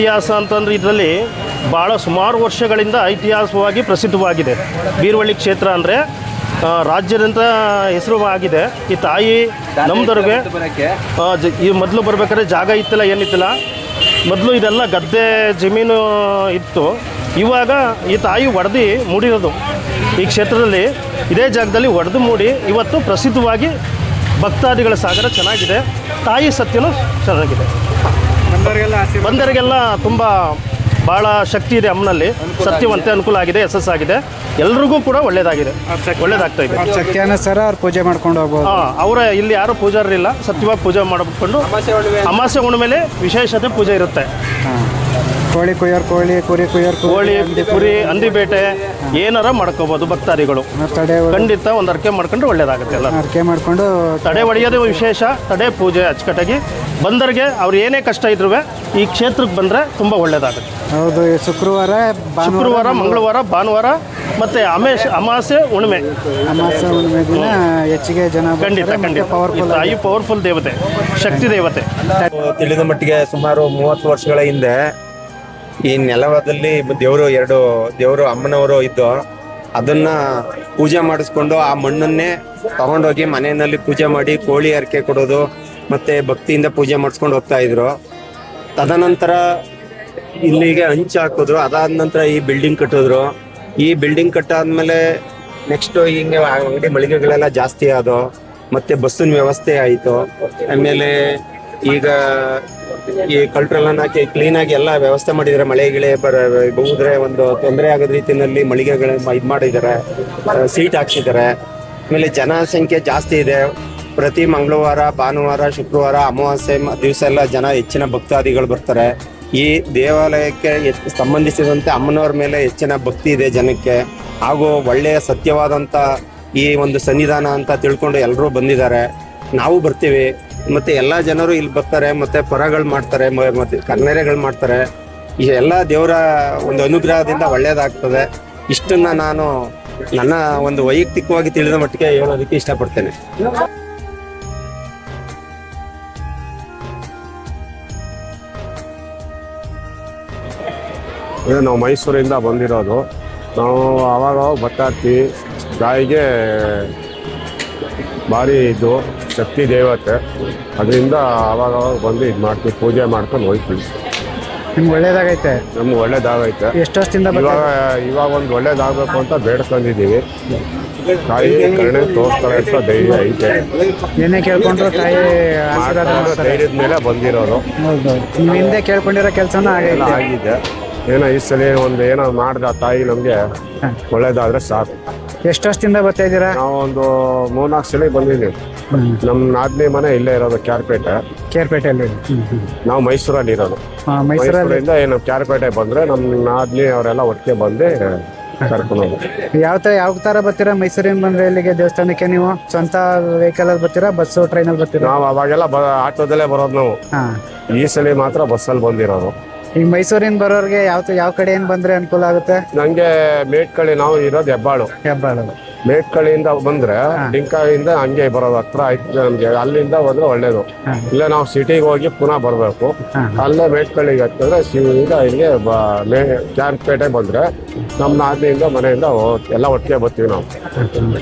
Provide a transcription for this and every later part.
ಇತಿಹಾಸ ಅಂತಂದ್ರೆ ಇದರಲ್ಲಿ ಭಾಳ ಸುಮಾರು ವರ್ಷಗಳಿಂದ ಐತಿಹಾಸಿಕವಾಗಿ ಪ್ರಸಿದ್ಧವಾಗಿದೆ. ಬೀರ್ವಳ್ಳಿ ಕ್ಷೇತ್ರ ಅಂದರೆ ರಾಜ್ಯದಂತ ಹೆಸರು ಆಗಿದೆ ಈ ತಾಯಿ ನಮ್ಮದವ್ರಿಗೆ ಆ, ಈ ಮೊದಲು ಬರ್ಬೇಕಾದ್ರೆ ಜಾಗ ಇತ್ತಲ್ಲ ಏನಿತ್ತಲ್ಲ? ಮೊದಲು ಇದೆಲ್ಲ ಗದ್ದೆ ಜಮೀನು ಇತ್ತು. ಇವಾಗ ಈ ತಾಯಿ ಒಡೆದು ಮೂಡಿರೋದು. ಈ ಕ್ಷೇತ್ರದಲ್ಲಿ ಇದೇ ಜಾಗದಲ್ಲಿ ಒಡೆದು ಮೂಡಿ ಇವತ್ತು ಪ್ರಸಿದ್ಧವಾಗಿ ಭಕ್ತಾದಿಗಳ ಸಾಗರ ಚೆನ್ನಾಗಿದೆ. ತಾಯಿ ಸತ್ಯನೂ ಚೆನ್ನಾಗಿದೆ. ಬಂದರಿಗೆಲ್ಲ ತುಂಬ ಭಾಳ ಶಕ್ತಿ ಇದೆ ಅಮ್ಮನಲ್ಲಿ. ಸತ್ಯವಂತೆ ಅನುಕೂಲ ಆಗಿದೆ ಯಶಸ್ಸಾಗಿದೆ ಎಲ್ರಿಗೂ ಕೂಡ ಒಳ್ಳೇದಾಗಿದೆ. ಒಳ್ಳೇದಾಗ್ತಾ ಇದೆ. ಸತ್ಯನ ಶಕ್ತಿಯಾನುಸಾರ ಅವ್ರು ಪೂಜೆ ಮಾಡ್ಕೊಂಡು ಹೋಗ್ಬೋದು. ಹಾಂ ಅವರ ಇಲ್ಲಿ ಯಾರು ಪೂಜಾರಿಲ್ಲ ಸತ್ಯವಾಗಿ ಪೂಜೆ ಮಾಡಿಕೊಂಡು ಅಮಾಸೆ ಹುಣ್ಣಿಮೆಲೆ ವಿಶೇಷತೆ ಪೂಜೆ ಇರುತ್ತೆ. ಕೋಳಿ ಕುಯ್ಯೋರ್ ಕೋಳಿ ಕುರಿ ಕುಯ್ಯೋರ್ ಕೋಳಿ ಕುರಿ ಹಂದಿ ಬೇಟೆ ಏನಾರ ಮಾಡ್ಕೋಬಹುದು ಭಕ್ತಾದಿಗಳು. ತಡೆ ಖಂಡಿತ ಒಂದು ಅರ್ಕೆ ಮಾಡ್ಕೊಂಡ್ರೆ ಒಳ್ಳೇದಾಗುತ್ತೆ ಎಲ್ಲ ಅರ್ಕೆ ಮಾಡ್ಕೊಂಡು ತಡೆ ಹೊಡೆಯೋದೇ ವಿಶೇಷ ತಡೆ ಪೂಜೆ ಅಚ್ಚುಕಟ್ಟಾಗಿ. ಬಂದರಿಗೆ ಅವ್ರು ಏನೇ ಕಷ್ಟ ಇದ್ರೂ ಈ ಕ್ಷೇತ್ರಕ್ಕೆ ಬಂದರೆ ತುಂಬ ಒಳ್ಳೇದಾಗುತ್ತೆ. ಹೌದು ಶುಕ್ರವಾರ ಶುಕ್ರವಾರ ಮಂಗಳವಾರ ಭಾನುವಾರ ಮತ್ತೆ ಅಮೇಶ್ ಅಮಾಸೆ ಹುಣ್ಮೆ ಅಮಾಸೆ ಹುಣ್ಮೆ ದಿನ ಹೆಚ್ಚಿಗೆ ಜನ ಖಂಡಿತ ಖಂಡಿತ. ಪವರ್ಫುಲ್ ತಾಯಿ ಪವರ್ಫುಲ್ ದೇವತೆ ಶಕ್ತಿ ದೇವತೆ. ತಿಳಿದ ಮಟ್ಟಿಗೆ ಸುಮಾರು ಮೂವತ್ತು ವರ್ಷಗಳ ಹಿಂದೆ ಈ ನೆಲವದಲ್ಲಿ ದೇವರು ಎರಡು ದೇವರು ಅಮ್ಮನವರು ಇದ್ದು ಅದನ್ನ ಪೂಜೆ ಮಾಡಿಸ್ಕೊಂಡು ಆ ಮಣ್ಣನ್ನೇ ತಗೊಂಡೋಗಿ ಮನೆಯಲ್ಲಿ ಪೂಜೆ ಮಾಡಿ ಕೋಳಿ ಹರಕೆ ಕೊಡೋದು ಮತ್ತೆ ಭಕ್ತಿಯಿಂದ ಪೂಜೆ ಮಾಡಿಸ್ಕೊಂಡು ಹೋಗ್ತಾ ಇದ್ರು. ತದನಂತರ ಇಲ್ಲಿಗೆ ಹಂಚು ಹಾಕಿದ್ರು. ಅದಾದ ನಂತರ ಈ ಬಿಲ್ಡಿಂಗ್ ಕಟ್ಟಿದ್ರು. ಈ ಬಿಲ್ಡಿಂಗ್ ಕಟ್ಟಾದ್ಮೇಲೆ ನೆಕ್ಸ್ಟ್ ಹಿಂಗೆ ಅಂಗಡಿ ಮಳಿಗೆಗಳೆಲ್ಲ ಜಾಸ್ತಿ ಆದವು. ಮತ್ತೆ ಬಸ್ಸಿನ ವ್ಯವಸ್ಥೆ ಆಯಿತು. ಆಮೇಲೆ ಈಗ ಈ ಕಲ್ಟ್ರಲ್ಲ ಹಾಕಿ ಕ್ಲೀನ್ ಆಗಿ ಎಲ್ಲ ವ್ಯವಸ್ಥೆ ಮಾಡಿದ್ದಾರೆ ಮಳೆ ಗಿಳೆ ಬರ ಹೋದ್ರೆ ಒಂದು ತೊಂದರೆ ಆಗದ ರೀತಿಯಲ್ಲಿ ಮಳಿಗೆಗಳ ಇದು ಮಾಡಿದ್ದಾರೆ ಸೀಟ್ ಹಾಕ್ಸಿದ್ದಾರೆ ಆಮೇಲೆ ಜನಸಂಖ್ಯೆ ಜಾಸ್ತಿ ಇದೆ. ಪ್ರತಿ ಮಂಗಳವಾರ, ಭಾನುವಾರ, ಶುಕ್ರವಾರ, ಅಮಾವಾಸ್ಯೆ ದಿವಸ ಎಲ್ಲ ಜನ ಹೆಚ್ಚಿನ ಭಕ್ತಾದಿಗಳು ಬರ್ತಾರೆ. ಈ ದೇವಾಲಯಕ್ಕೆ ಸಂಬಂಧಿಸಿದಂತೆ ಅಮ್ಮನವ್ರ ಮೇಲೆ ಹೆಚ್ಚಿನ ಭಕ್ತಿ ಇದೆ ಜನಕ್ಕೆ. ಹಾಗೂ ಒಳ್ಳೆಯ ಸತ್ಯವಾದಂಥ ಈ ಒಂದು ಸನ್ನಿಧಾನ ಅಂತ ತಿಳ್ಕೊಂಡು ಎಲ್ಲರೂ ಬಂದಿದ್ದಾರೆ. ನಾವು ಬರ್ತೀವಿ. ಮತ್ತೆ ಎಲ್ಲಾ ಜನರು ಇಲ್ಲಿ ಬರ್ತಾರೆ, ಮತ್ತೆ ಪರಗಳು ಮಾಡ್ತಾರೆ ಮತ್ತೆ ಕನ್ನೆರೆಗಳು ಮಾಡ್ತಾರೆ. ಈ ಎಲ್ಲ ದೇವರ ಒಂದು ಅನುಗ್ರಹದಿಂದ ಒಳ್ಳೇದಾಗ್ತದೆ. ಇಷ್ಟನ್ನ ನಾನು ನನ್ನ ಒಂದು ವೈಯಕ್ತಿಕವಾಗಿ ತಿಳಿದ ಮಟ್ಟಿಗೆ ಹೇಳೋದಕ್ಕೆ ಇಷ್ಟಪಡ್ತೇನೆ. ನಾವು ಮೈಸೂರಿಂದ ಬಂದಿರೋದು. ನಾವು ಆವಾಗ ಬರ್ತಾ ಇರ್ತೀವಿ ತಾಯಿಗೆ ಭಾರಿ ಇದು. ಶಕ್ತಿ ದೇವತೆ. ಅದರಿಂದ ಆವಾಗ ಅವಾಗ ಬಂದು ಇದು ಮಾಡ್ತೀವಿ ಪೂಜೆ ಮಾಡ್ಕೊಂಡು ಹೋಗ್ತೀವಿ. ನಿಮ್ಗೆ ಒಳ್ಳೇದಾಗೈತೆ? ನಮ್ಗೆ ಒಳ್ಳೇದಾಗೈತೆ. ಎಷ್ಟು ವರ್ಷದಿಂದ ಇವಾಗ ಇವಾಗ ಒಂದು ಒಳ್ಳೇದಾಗಬೇಕು ಅಂತ ಬೇಡ್ಕೊಂಡಿದ್ದೀವಿ. ತಾಯಿ ಕರುಣೆ ತೋರಿಸ್ತಾರೆ ಅಂತ ಧೈರ್ಯ ಐತೆ. ಏನೇ ಕೇಳ್ಕೊಂಡ್ರು ತಾಯಿ ಆಶೀರ್ವಾದ ಮಾಡ್ತಾರೆ ಮಾಡ್ತಾರೆ. ಧೈರ್ಯದ ಮೇಲೆ ಬಂದಿರೋರು. ಹೌದು ನೀವು ಹಿಂದೆ ಕೇಳ್ಕೊಂಡಿರೋ ಕೆಲಸನ ಎಲ್ಲ ಆಗೈತೆ. ಆಗಿದೆ. ಏನೋ ಈ ಸಲ ಒಂದು ಏನೋ ಮಾಡ್ದ ತಾಯಿ ನಮಗೆ ಒಳ್ಳೇದಾದ್ರೆ ಸಾಕು. ಎಷ್ಟು ವರ್ಷದಿಂದ ಬರ್ತಾ ಇದ್ದೀರಾ? ನಾವು ಒಂದು ಮೂರ್ನಾಲ್ಕು ಸಲ ಬಂದಿದ್ದೀವಿ. ನಮ್ಮ ನಾದ್ನಿ ಮನೆ ಇಲ್ಲೇ ಇರೋದು ಕ್ಯಾರ್ಪೇಟೆ. ಕೇರ್ಪೇಟೆಯಲ್ಲಿ ನಾವು ಮೈಸೂರಲ್ಲಿ ಇರೋದು. ಆ, ಮೈಸೂರಲ್ಲಿ? ಮೈಸೂರಿಂದ ಕ್ಯಾರ್ಪೇಟೆ ಬಂದ್ರೆ ನಮ್ ನಾದ್ನಿ ಅವರೆಲ್ಲ ಒಟ್ಟಿಗೆ ಬಂದು ಕರ್ಕೊಂಡು ಯಾವ ತರ ಯಾವ ತರ ಬರ್ತೀರಾ ಮೈಸೂರಿಂದ ಬಂದ್ರೆ ಇಲ್ಲಿಗೆ ದೇವಸ್ಥಾನಕ್ಕೆ ನೀವು? ಸ್ವಂತ ವೆಹಿಕಲ್ ಅಲ್ಲಿ ಬರ್ತೀರಾ ಬಸ್ಸು ಟ್ರೈನಲ್ಲಿ ಬರ್ತೀರಾ? ನಾವು ಅವಾಗೆಲ್ಲ ಬ ಆಟೋದಲ್ಲೇ ಬರೋದು ನಾವು. ಹಾ. ಈ ಸಲ ಮಾತ್ರ ಬಸ್ಸಲ್ಲಿ ಬಂದಿರೋದು. ಈಗ ಮೈಸೂರಿಂದ ಬರೋರ್ಗೆ ಯಾವ ಯಾವ ಯಾವ ಏನ್ ಬಂದ್ರೆ ಅನುಕೂಲ ಆಗುತ್ತೆ? ನಂಗೆ ಮೇಟ್ಕಳಿ ನಾವು ಇರೋದು ಹೆಬ್ಬಾಳು. ಹೆಬ್ಬಾಳು. ಮೇಟ್ಕಳಿಯಿಂದ ಬಂದ್ರೆ ಡಿಂಕಾಯಿಂದ ಹಂಗೆ ಬರೋದು ಹತ್ರ ಆಯ್ತು ನಮ್ಗೆ ಅಲ್ಲಿಂದ ಬಂದ್ರೆ ಒಳ್ಳೇದು. ಇಲ್ಲ ನಾವು ಸಿಟಿಗೆ ಹೋಗಿ ಪುನಃ ಬರಬೇಕು. ಅಲ್ಲೇ ಮೇಟ್ಕಳಿಗೆ ಹತ್ತಿದ್ರೆ ಶಿವಿಂದ ಇಲ್ಲಿಗೆ ಮೇ ಕ್ಯಾನ್ಪೇಟೆ ಬಂದ್ರೆ ನಮ್ಮ ನಾದಿನಿಂದ ಮನೆಯಿಂದ ಎಲ್ಲ ಒಟ್ಟಿಗೆ ಬರ್ತೀವಿ ನಾವು.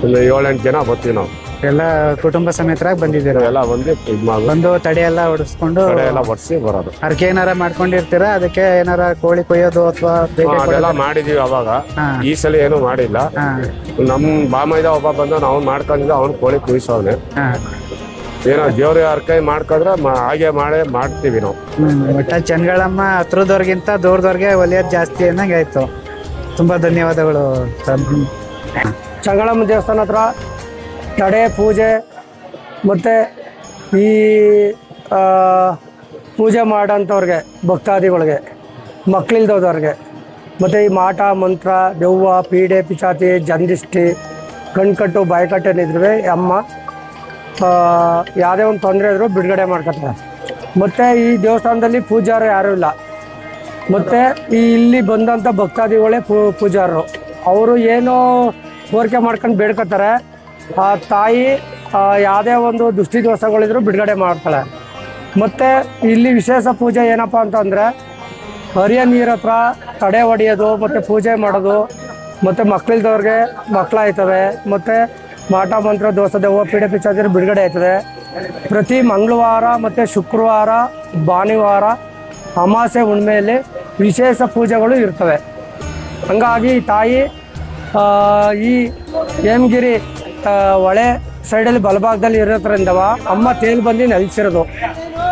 ಒಂದು ಏಳೆಂಟು ಜನ ಬರ್ತೀವಿ ನಾವು. ಎಲ್ಲ ಕುಟುಂಬ ಸಮೇತರಾಗಿ ಬಂದಿದ್ದೀರಾ? ಎಲ್ಲ ಬಂದು ಇದು ಮಾಡಿ. ಬಂದು ತಡೆ ಎಲ್ಲ ಹೊಡಿಸ್ಕೊಂಡು ಕಡೆ ಎಲ್ಲ ಒಡ್ಸಿ ಬರೋದು. ಅರ್ಕೆ ಏನಾರ ಮಾಡ್ಕೊಂಡಿರ್ತೀರಾ? ಅದಕ್ಕೆ ಏನಾರ ಕೋಳಿ ಕೊಯ್ಯೋದು ಅಥವಾ ಹಾ, ಅದೆಲ್ಲ ಮಾಡಿದೀವಿ ಅವಾಗ. ಹಾ. ಈ ಸಲ ಏನು ಮಾಡಿಲ್ಲ. ಹಾ. ನಮ್ ಬಾಮೈದ ಒಬ್ಬ ಬಂದ ನಾವು ಮಾಡ್ಕೊಂಡಿದ್ದ ಅವ್ನು ಕೋಳಿ ಕುಯ್ಸೋನೆ ಹಾ. ಏನೋ ದೇವ್ರ ಅರ್ಕೈ ಮಾಡ್ಕೊಂಡ್ರೆ ಮ- ಹಾಗೆ ಮಾಡೇ ಮಾಡ್ತೀವಿ ನಾವು. ಹ್ಮ್ ಒಟ್ಟ ಚನ್ಗಳಮ್ಮ ಹತ್ರದವ್ರಿಗಿಂತ ದೂರದವ್ರಿಗೆ ಒಲಿಯೋದು ಜಾಸ್ತಿ ಅನ್ನಂಗೆ ಆಯ್ತು ತುಂಬಾ ಧನ್ಯವಾದಗಳು. ಚಂಗಳಮ್ಮ ದೇವಸ್ಥಾನ ಹತ್ರ ತಡೆ, ಪೂಜೆ ಮತ್ತು ಈ ಪೂಜೆ ಮಾಡೋಂಥವ್ರಿಗೆ, ಭಕ್ತಾದಿಗಳಿಗೆ ಮಕ್ಕಳಿಲ್ದವ್ರಿಗೆ ಮತ್ತು ಈ ಮಾಟ, ಮಂತ್ರ ದೆವ್ವ ಪೀಡೆ, ಪಿಚಾತಿ, ಜಂದಿಷ್ಟಿ, ಕಣ್ಕಟ್ಟು ಬಾಯ್ಕಟ್ಟೇನಿದ್ರೆ ಅಮ್ಮ ಯಾವುದೇ ಒಂದು ತೊಂದರೆ ಇದ್ರೂ ಬಿಡುಗಡೆ ಮಾಡ್ಕೊತಾರೆ. ಮತ್ತು ಈ ದೇವಸ್ಥಾನದಲ್ಲಿ ಪೂಜಾರು ಯಾರೂ ಇಲ್ಲ. ಮತ್ತು ಈ ಇಲ್ಲಿ ಬಂದಂಥ ಭಕ್ತಾದಿಗಳೇ ಪೂಜಾರರು. ಅವರು ಏನೋ ಕೋರಿಕೆ ಮಾಡ್ಕೊಂಡು ಬೇಡ್ಕೊತಾರೆ. ಆ ತಾಯಿ ಯಾವುದೇ ಒಂದು ದೃಷ್ಟಿ ದೋಷಗಳಿದ್ರು ಬಿಡುಗಡೆ ಮಾಡ್ತಾಳೆ. ಮತ್ತು ಇಲ್ಲಿ ವಿಶೇಷ ಪೂಜೆ ಏನಪ್ಪ ಅಂತಂದರೆ, ಹರಿಯ ನೀರ ಹತ್ರ ತಡೆ ಹೊಡೆಯೋದು ಮತ್ತು ಪೂಜೆ ಮಾಡೋದು, ಮತ್ತು ಮಕ್ಕಳ ಮಕ್ಕಳಾಯ್ತವೆ ಮತ್ತು ಮಾಟ ಮಂತ್ರ ದೋಸ ದೆವ್ವ ಪೀಡೆ ಪಿಚಾದಿರು ಬಿಡುಗಡೆ ಆಯ್ತದೆ. ಪ್ರತಿ ಮಂಗಳವಾರ ಮತ್ತು ಶುಕ್ರವಾರ, ಭಾನುವಾರ ಅಮಾಸೆ ಹುಣ್ಮೆಯಲ್ಲಿ ವಿಶೇಷ ಪೂಜೆಗಳು ಇರ್ತವೆ. ಹಂಗಾಗಿ ತಾಯಿ ಈ ಹೇಮಗಿರಿ ಹೊಳೆ ಸೈಡಲ್ಲಿ ಬಲಭಾಗದಲ್ಲಿ ಇರೋದ್ರಿಂದ ಅಮ್ಮ ತೇಲ್ ಬಂದು ನೆಲೆಸಿರೋದು.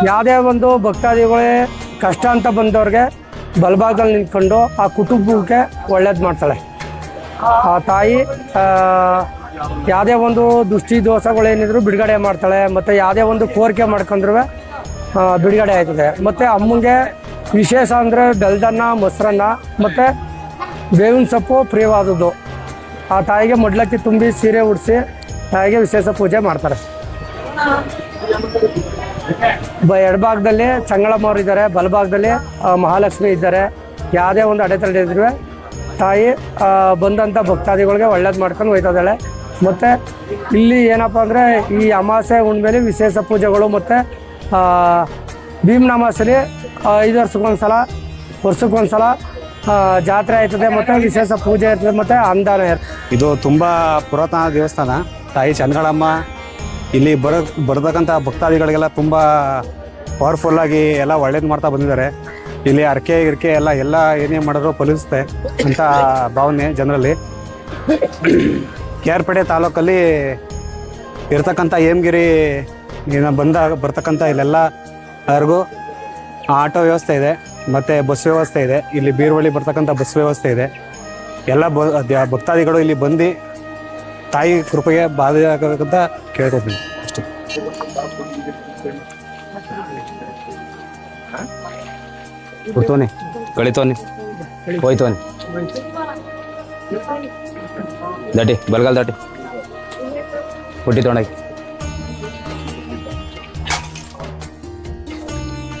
ಯಾವುದೇ ಒಂದು ಭಕ್ತಾದಿಗಳೇ ಕಷ್ಟ ಅಂತ ಬಂದವ್ರಿಗೆ ಬಲಭಾಗದಲ್ಲಿ ನಿಂತ್ಕೊಂಡು ಆ ಕುಟುಂಬಕ್ಕೆ ಒಳ್ಳೇದು ಮಾಡ್ತಾಳೆ. ಆ ತಾಯಿ ಯಾವುದೇ ಒಂದು ದೃಷ್ಟಿ ದೋಷಗಳೇನಿದ್ರು ಬಿಡುಗಡೆ ಮಾಡ್ತಾಳೆ, ಮತ್ತು ಯಾವುದೇ ಒಂದು ಕೋರಿಕೆ ಮಾಡ್ಕೊಂಡ್ರು ಬಿಡುಗಡೆ ಆಯ್ತದೆ. ಮತ್ತು ಅಮ್ಮಂಗೆ ವಿಶೇಷ ಅಂದರೆ ಬೆಲ್ದನ್ನ, ಮೊಸರನ್ನ, ಮತ್ತು ಬೇವಿನ ಸೊಪ್ಪು ಪ್ರಿಯವಾದದ್ದು. ಆ ತಾಯಿಗೆ ಮೊಡ್ಲಕ್ಕಿ ತುಂಬಿ ಸೀರೆ ಉಡಿಸಿ ತಾಯಿಗೆ ವಿಶೇಷ ಪೂಜೆ ಮಾಡ್ತಾರೆ. ಬ ಎಡಭಾಗದಲ್ಲಿ ಚಂಗಳಮ್ಮವ್ರು ಇದ್ದಾರೆ ಬಲಭಾಗದಲ್ಲಿ ಮಹಾಲಕ್ಷ್ಮಿ ಇದ್ದಾರೆ. ಯಾವುದೇ ಒಂದು ಅಡೆತಡೆ ಇದ್ರೂ ತಾಯಿ ಬಂದಂಥ ಭಕ್ತಾದಿಗಳಿಗೆ ಒಳ್ಳೇದು ಮಾಡ್ಕೊಂಡು ಹೋಯ್ತದಾಳೆ. ಮತ್ತು ಇಲ್ಲಿ ಏನಪ್ಪ ಅಂದರೆ ಈ ಅಮಾಸೆ ಮೇಲೆ ವಿಶೇಷ ಪೂಜೆಗಳು ಮತ್ತು ಭೀಮನಾಮಾಸಲಿ ಐದು ವರ್ಷಕ್ಕೊಂದ್ಸಲ ವರ್ಷಕ್ಕೊಂದ್ಸಲ ಆ, ಜಾತ್ರೆ ಇರ್ತದೆ ಮತ್ತೆ ವಿಶೇಷ ಪೂಜೆ ಇರ್ತದೆ ಮತ್ತೆ ಅನುದಾನ ಇದು ತುಂಬಾ ಪುರಾತನ ದೇವಸ್ಥಾನ. ತಾಯಿ ಚಂದ್ರಗಳಮ್ಮ, ಇಲ್ಲಿ ಬರ ಬರ್ತಕ್ಕಂಥ ಭಕ್ತಾದಿಗಳಿಗೆಲ್ಲ ಪವರ್ಫುಲ್ ಆಗಿ ಎಲ್ಲ ಒಳ್ಳೇದು ಮಾಡ್ತಾ ಬಂದಿದ್ದಾರೆ. ಇಲ್ಲಿ ಅರ್ಕೆ ಇರ್ಕೆ ಎಲ್ಲ ಎಲ್ಲ ಏನೇ ಮಾಡಿದ್ರು ಫಲಿಸುತ್ತೆ ಅಂತ ಭಾವನೆ ಜನರಲ್ಲಿ. ಕೆ ಆರ್ ಪೇಟೆ ತಾಲೂಕಲ್ಲಿ ಇರ್ತಕ್ಕಂಥ ಹೇಮಗಿರಿ ಬಂದ ಬರ್ತಕ್ಕಂಥ ಇಲ್ಲೆಲ್ಲ ಎಲ್ಲರಿಗೂ ಆಟೋ ವ್ಯವಸ್ಥೆ ಇದೆ. ಮತ್ತು ಬಸ್ ವ್ಯವಸ್ಥೆ ಇದೆ. ಇಲ್ಲಿ ಬೀರುವಳ್ಳಿ ಬರ್ತಕ್ಕಂಥ ಬಸ್ ವ್ಯವಸ್ಥೆ ಇದೆ. ಎಲ್ಲ ಭಕ್ತಾದಿಗಳು ಇಲ್ಲಿ ಬಂದು ತಾಯಿ ಕೃಪೆಗೆ ಬಾಧೆಯಾಗಬೇಕಂತ ಕೇಳ್ಕೊತೀನಿ. ಅಷ್ಟೇ. ಕೊಡ್ತೋನಿ ಕಳಿತೋನಿ ಹೋಯ್ತೋನಿ ದಾಟಿ, ಬಲ್ಗಾಲ್ ದಾಟಿ. ಹುಟ್ಟಿ ತೊಗೊಂಡಾಗಿ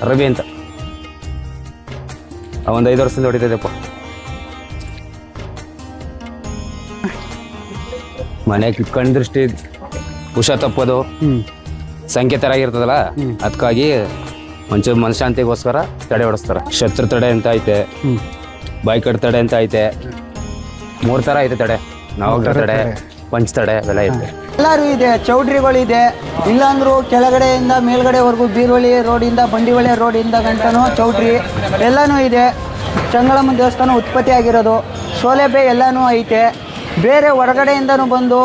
ರವಿ ಅಂತ. ಒಂದು ಐದು ವರ್ಷದಿಂದ ಹೊಡಿತಿದ್ದೆಪ್ಪ ಮನೆ ಕಣ್ ದೃಷ್ಟಿ ಹುಷ ತಪ್ಪೋದು. ಸಂಖ್ಯೆ ಆಗಿರ್ತದಲ್ಲ ಅದಕ್ಕಾಗಿ ಒಂಚೂರು ಮನಶಾಂತಿಗೋಸ್ಕರ ತಡೆ ಹೊಡಿಸ್ತಾರೆ. ಶತ್ರು ತಡೆ ಅಂತ ಐತೆ ಬಾಯ್ಕಟ್ ತಡೆ ಅಂತ ಐತೆ. ಮೂರ್ ತರ ಐತೆ ತಡೆ. ನಾವು ತಡೆ. ಪಂಚ್ ತಡೆ ಅವೆಲ್ಲ ಇದೆ ಎಲ್ಲರೂ ಇದೆ ಚೌಟ್ರಿಗಳಿದೆ ಇಲ್ಲಾಂದ್ರೂ ಕೆಳಗಡೆಯಿಂದ ಮೇಲ್ಗಡೆವರೆಗೂ ಬೀರ್ವಳ್ಳಿ ರೋಡಿಂದ, ಬಂಡಿವಳ್ಳಿ ರೋಡಿಂದ ಗಂಟನೂ ಚೌಟ್ರಿ ಎಲ್ಲನೂ ಇದೆ. ಚಂಗಳಮ್ಮ ದೇವಸ್ಥಾನ ಉತ್ಪತ್ತಿ ಆಗಿರೋದು. ಸೌಲಭ್ಯ ಎಲ್ಲನೂ ಐತೆ. ಬೇರೆ ಹೊರಗಡೆಯಿಂದನೂ ಬಂದು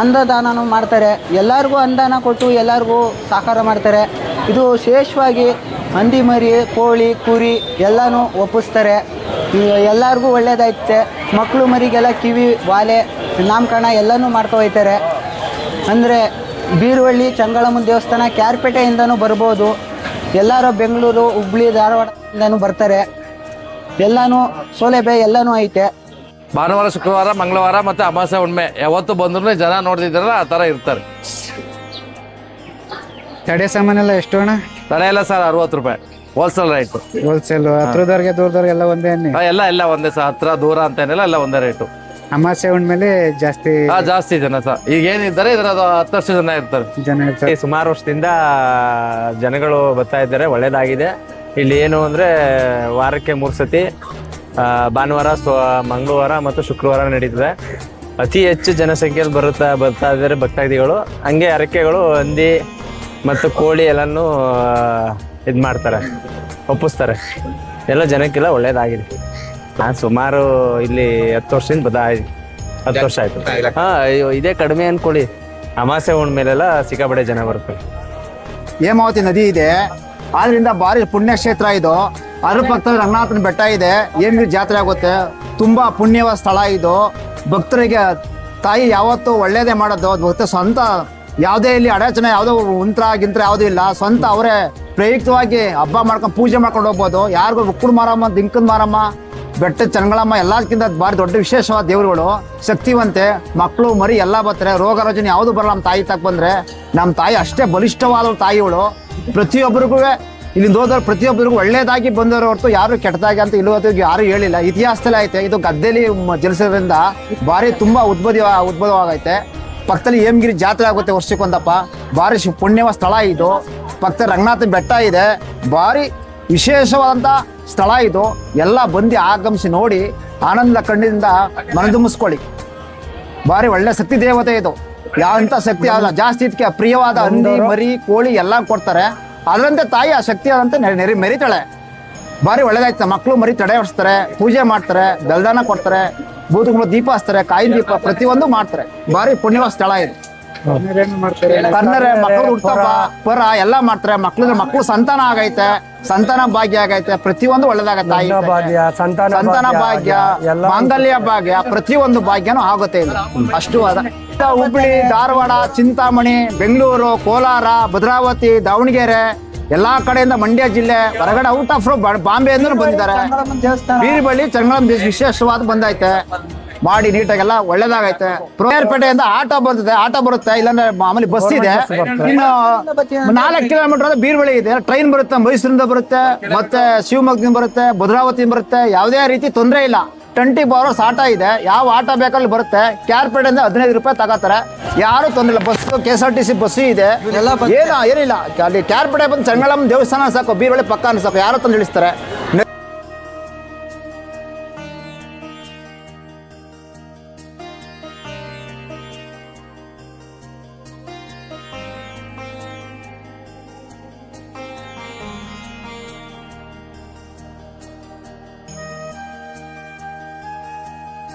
ಅನ್ನದಾನನೂ ಮಾಡ್ತಾರೆ. ಎಲ್ಲರಿಗೂ ಅನುದಾನ ಕೊಟ್ಟು ಎಲ್ಲರಿಗೂ ಸಹಕಾರ ಮಾಡ್ತಾರೆ. ಇದು ವಿಶೇಷವಾಗಿ ಹಂದಿ ಮರಿ ಕೋಳಿ ಕುರಿ ಎಲ್ಲನೂ ಒಪ್ಪಿಸ್ತಾರೆ. ಎಲ್ಲರಿಗೂ ಒಳ್ಳೇದಾಯ್ತೆ. ಮಕ್ಕಳು ಮರಿಗೆಲ್ಲ ಕಿವಿ ವಾಲೆ ನಾಮಕರಣ ಎಲ್ಲನೂ ಮಾಡ್ಕೊ ಹೋಯ್ತಾರೆ. ಅಂದರೆ ಬೀರುವಳ್ಳಿ ಚಂಗಳಮ್ಮನ ದೇವಸ್ಥಾನ ಕ್ಯಾರ್ಪೇಟೆಯಿಂದನೂ ಬರ್ಬೋದು. ಎಲ್ಲರೂ ಬೆಂಗಳೂರು ಹುಬ್ಳಿ ಧಾರವಾಡದಿಂದನೂ ಬರ್ತಾರೆ. ಎಲ್ಲನೂ ಸೌಲಭ್ಯ ಎಲ್ಲನೂ ಐತೆ. ಭಾನುವಾರ ಶುಕ್ರವಾರ ಮಂಗಳವಾರ ಮತ್ತು ಅಮಾವಾಸ್ಯೆ ಹುಣ್ಮೆ. ಯಾವತ್ತು ಬಂದ್ರೂ ಜನ ನೋಡ್ತಿದ್ದಾರಲ್ಲ ಆ ಥರ ಇರ್ತಾರೆ. ತಡೆ ಸಾಮಾನೆಲ್ಲ ಎಷ್ಟು ಅಣ್ಣ? ತಡೆ ಎಲ್ಲ ಸರ್ ಅರವತ್ತು ರೂಪಾಯಿ. ಹೋಲ್ಸೇಲ್ ರೇಟ್ ಹೋಲ್ಸೇಲ್ ಹತ್ರದವ್ರಿಗೆ ದೂರದವ್ರಿಗೆ ಎಲ್ಲ ಒಂದೇ ಎಲ್ಲ ಎಲ್ಲ ಒಂದೇ ಸರ್ ಹತ್ರ ದೂರ ಅಂತ ಏನಿಲ್ಲ ಎಲ್ಲ ಒಂದೇ ರೇಟು ಅಮಾಸೆ ಉಣ್ಮೇಲೆ ಜಾಸ್ತಿ ಹಾ ಜಾಸ್ತಿ ಜನ ಸರ್. ಈಗ ಏನಿದ್ದಾರೆ ಇದ್ರ ಅದು ಹತ್ತಷ್ಟು ಜನ ಇರ್ತಾರೆ. ಜನ ಇರ್ತಾರೆ. ಸುಮಾರು ವರ್ಷದಿಂದ ಜನಗಳು ಬರ್ತಾ ಇದ್ದಾರೆ ಒಳ್ಳೇದಾಗಿದೆ. ಇಲ್ಲಿ ಏನು ಅಂದ್ರೆ ವಾರಕ್ಕೆ ಮೂರು ಸತಿ ಭಾನುವಾರ ಸ್ವ ಮಂಗಳವಾರ ಮತ್ತು ಶುಕ್ರವಾರ ನಡೀತದೆ. ಅತಿ ಹೆಚ್ಚು ಜನಸಂಖ್ಯೆಯಲ್ಲಿ ಬರುತ್ತಾ ಬರ್ತಾ ಇದ್ದಾರೆ ಭಕ್ತಾದಿಗಳು. ಹಂಗೆ ಅರಕೆಗಳು ಹಂದಿ ಮತ್ತು ಕೋಳಿ ಎಲ್ಲನೂ ಇದು ಮಾಡ್ತಾರೆ, ಒಪ್ಪಿಸ್ತಾರೆ. ಎಲ್ಲ ಜನಕ್ಕೆಲ್ಲ ಒಳ್ಳೇದಾಗಿದೆ. ನಾನು ಸುಮಾರು ಇಲ್ಲಿ ಹತ್ತು ವರ್ಷದಿಂದ ಬದಾ ಹತ್ತು ವರ್ಷ ಆಯಿತು. ಹಾಂ ಇದೇ ಕಡಿಮೆ ಅನ್ಕೊಳ್ಳಿ. ಅಮಾಸೆ ಮೇಲೆಲ್ಲ ಸಿಕ್ಕಾಪಟ್ಟೆ ಜನ ಬರ್ತಾರೆ ಹೇಮಾವತಿ ನದಿ ಇದೆ. ಆದ್ರಿಂದ ಭಾರಿ ಪುಣ್ಯಕ್ಷೇತ್ರ ಇದು. ಅದ್ರ ಪಕ್ಕದಲ್ಲಿ ರಂಗನಾಥನ ಬೆಟ್ಟ ಇದೆ. ಏನು ಜಾತ್ರೆ ಆಗುತ್ತೆ? ತುಂಬಾ ಪುಣ್ಯವ ಸ್ಥಳ ಇದು. ಭಕ್ತರಿಗೆ ತಾಯಿ ಯಾವತ್ತೂ ಒಳ್ಳೇದೇ ಮಾಡೋದು. ಭಕ್ತ ಸ್ವಂತ ಯಾವುದೇ ಇಲ್ಲಿ ಅಡಚಣೆ, ಯಾವುದೋ ಉಂತ್ರ ಗಿಂತ್ರ ಯಾವುದೂ ಇಲ್ಲ. ಸ್ವಂತ ಅವರೇ ಪ್ರಯುಕ್ತವಾಗಿ ಹಬ್ಬ ಮಾಡ್ಕೊಂಡು ಪೂಜೆ ಮಾಡ್ಕೊಂಡು ಹೋಗ್ಬೋದು. ಯಾರಿಗೂ ಉಕ್ಕುಡು ಮಾರಮ್ಮ, ದಿಂಕದ ಮಾರಮ್ಮ, ಬೆಟ್ಟ ಚಂಗಳಮ್ಮ ಎಲ್ಲದಕ್ಕಿಂತ ಭಾರಿ ದೊಡ್ಡ ವಿಶೇಷವಾದ ದೇವರುಗಳು. ಶಕ್ತಿವಂತೆ, ಮಕ್ಕಳು ಮರಿ ಎಲ್ಲ ಬರ್ತಾರೆ. ರೋಗ ರಜನೆ ಯಾವುದು ಬರಲ್ಲ ನಮ್ಮ ತಾಯಿ ತಕ್ಕ ಬಂದ್ರೆ. ನಮ್ಮ ತಾಯಿ ಅಷ್ಟೇ ಬಲಿಷ್ಠವಾದ ತಾಯಿಗಳು. ಪ್ರತಿಯೊಬ್ಬರಿಗೂ ಇಲ್ಲಿಂದ ಹೋದವ್ರು ಪ್ರತಿಯೊಬ್ಬರಿಗೂ ಒಳ್ಳೇದಾಗಿ ಬಂದವರು ಹೊರತು ಯಾರು ಕೆಟ್ಟದಾಗಿ ಅಂತ ಇಲ್ಲಿವರೆಗೂ ಯಾರು ಹೇಳಿಲ್ಲ. ಇತಿಹಾಸದಲ್ಲಿ ಐತೆ ಇದು ಗದ್ದೆಲಿ ಜನಿಸೋದ್ರಿಂದ ಭಾರಿ ತುಂಬಾ ಉದ್ಭವ ಉದ್ಭವವಾಗೈತೆ. ಪಕ್ಕದಲ್ಲಿ ಹೇಮಗಿರಿ ಜಾತ್ರೆ ಆಗುತ್ತೆ ವರ್ಷಕ್ಕೊಂದಪ್ಪ. ಭಾರಿ ಶು- ಪುಣ್ಯವ ಸ್ಥಳ ಇದು. ಪಕ್ಕದ ರಂಗನಾಥ ಬೆಟ್ಟ ಇದೆ. ಭಾರಿ ವಿಶೇಷವಾದಂಥ ಸ್ಥಳ ಇದು. ಎಲ್ಲ ಬಂದು ಆಗಮಿಸಿ ನೋಡಿ ಆನಂದ ಕಣ್ಣಿಂದ ಮನದುಂಬಿಸ್ಕೊಳ್ಳಿ ಭಾರಿ ಒಳ್ಳೆ ಶಕ್ತಿ ದೇವತೆ ಇದು. ಯಾವಂಥ ಶಕ್ತಿ ಅಲ್ಲ. ಜಾಸ್ತಿ ಇದಕ್ಕೆ ಪ್ರಿಯವಾದ ಹಂದಿ ಮರಿ ಕೋಳಿ ಎಲ್ಲ ಕೊಡ್ತಾರೆ. ಅದರಂತೆ ತಾಯಿ ಆ ಶಕ್ತಿ ಆದಂತೆ ನೆರಿ ನೆರೆ ಮೆರಿತಾಳೆ. ಭಾರಿ ಒಳ್ಳೇದಾಯ್ತು. ಮಕ್ಕಳು ಮರಿ ತಡೆ ಹೊಡಿಸ್ತಾರೆ ಪೂಜೆ ಮಾಡ್ತಾರೆ ಬೆಲ್ದಾನ ಕೊಡ್ತಾರೆ. ಬೂದುಗುಂಬ ದೀಪ ಹಚ್ತಾರೆ ಕಾಯಿನ ದೀಪ ಪ್ರತಿಯೊಂದು ಮಾಡ್ತಾರೆ. ಭಾರಿ ಪುಣ್ಯವಾದ ಸ್ಥಳ ಇದು. ಕನ್ನಡ ಮಕ್ಕಳು ಹುಡ್ತಪ್ಪ ಪರ ಎಲ್ಲ ಮಾಡ್ತಾರೆ. ಮಕ್ಳು ಮಕ್ಕಳು ಸಂತಾನ ಆಗೈತೆ ಸಂತಾನ ಭಾಗ್ಯ ಆಗೈತೆ ಪ್ರತಿಯೊಂದು ಒಳ್ಳೇದಾಗತ್ತೆ ತಾಯಿ. ಭಾಗ್ಯ ಸಂತಾನ ಭಾಗ್ಯ ಮಾಂಗಲ್ಯ ಭಾಗ್ಯ ಪ್ರತಿಯೊಂದು ಭಾಗ್ಯನೂ ಆಗುತ್ತೆ ಇಲ್ಲ. ಅಷ್ಟು ಅದ ಹುಬ್ಳಿ ಧಾರವಾಡ ಚಿಂತಾಮಣಿ ಬೆಂಗಳೂರು ಕೋಲಾರ ಭದ್ರಾವತಿ ದಾವಣಗೆರೆ ಎಲ್ಲಾ ಕಡೆಯಿಂದ ಮಂಡ್ಯ ಜಿಲ್ಲೆ ಹೊರಗಡೆ ಔಟ್ ಆಫ್ ಬಾಂಬೆ ಅಂದ್ರೆ ಬಂದಿದ್ದಾರೆ. ಬೀರ್ಬಳ್ಳಿ ಚಂಗಳಂ ವಿಶೇಷವಾದ ಬಂದೈತೆ. ಮಾಡಿ ನೀಟಾಗೆಲ್ಲ ಒಳ್ಳೇದಾಗೈತೆ. ಪೇಟೆಯಿಂದ ಆಟೋ ಬಂದಿದೆ ಆಟೋ ಬರುತ್ತೆ ಇಲ್ಲಾಂದ್ರೆ ಮಾಮೂಲಿ ಬಸ್ ಇದೆ. ಇನ್ನು ನಾಲ್ಕು ಕಿಲೋಮೀಟರ್ ಬೀರ್ಬಳಿ ಇದೆ. ಟ್ರೈನ್ ಬರುತ್ತೆ ಮೈಸೂರಿಂದ ಬರುತ್ತೆ ಮತ್ತೆ ಶಿವಮೊಗ್ಗದಿಂದ ಬರುತ್ತೆ ಭದ್ರಾವತಿಯಿಂದ ಬರುತ್ತೆ ಯಾವುದೇ ರೀತಿ ತೊಂದರೆ ಇಲ್ಲ. ಟ್ವೆಂಟಿ ಫೋರ್ ಅವರ್ಸ್ ಆಟ ಇದೆ. ಯಾವ ಆಟ ಬೇಕಲ್ಲಿ ಬರುತ್ತೆ? ಕ್ಯಾರ್ಪೇಟೆಯಿಂದ ಹದಿನೈದು ರೂಪಾಯಿ ತಗೋತಾರೆ. ಯಾರು ತೊಂದರೆ ಇಲ್ಲ. Bus K S R T C bus ಇದೆ. ಏನ ಏನಿಲ್ಲ. ಅಲ್ಲಿ ಕ್ಯಾರ್ಪೇಟೆ ಬಂದು ಸಂಗಳಂ ದೇವಸ್ಥಾನ ಸಾಕು ಬೀರ್ ಪಕ್ಕ ಸಾಕು ಯಾರು ತಂದು ಇಳಿಸ್ತಾರೆ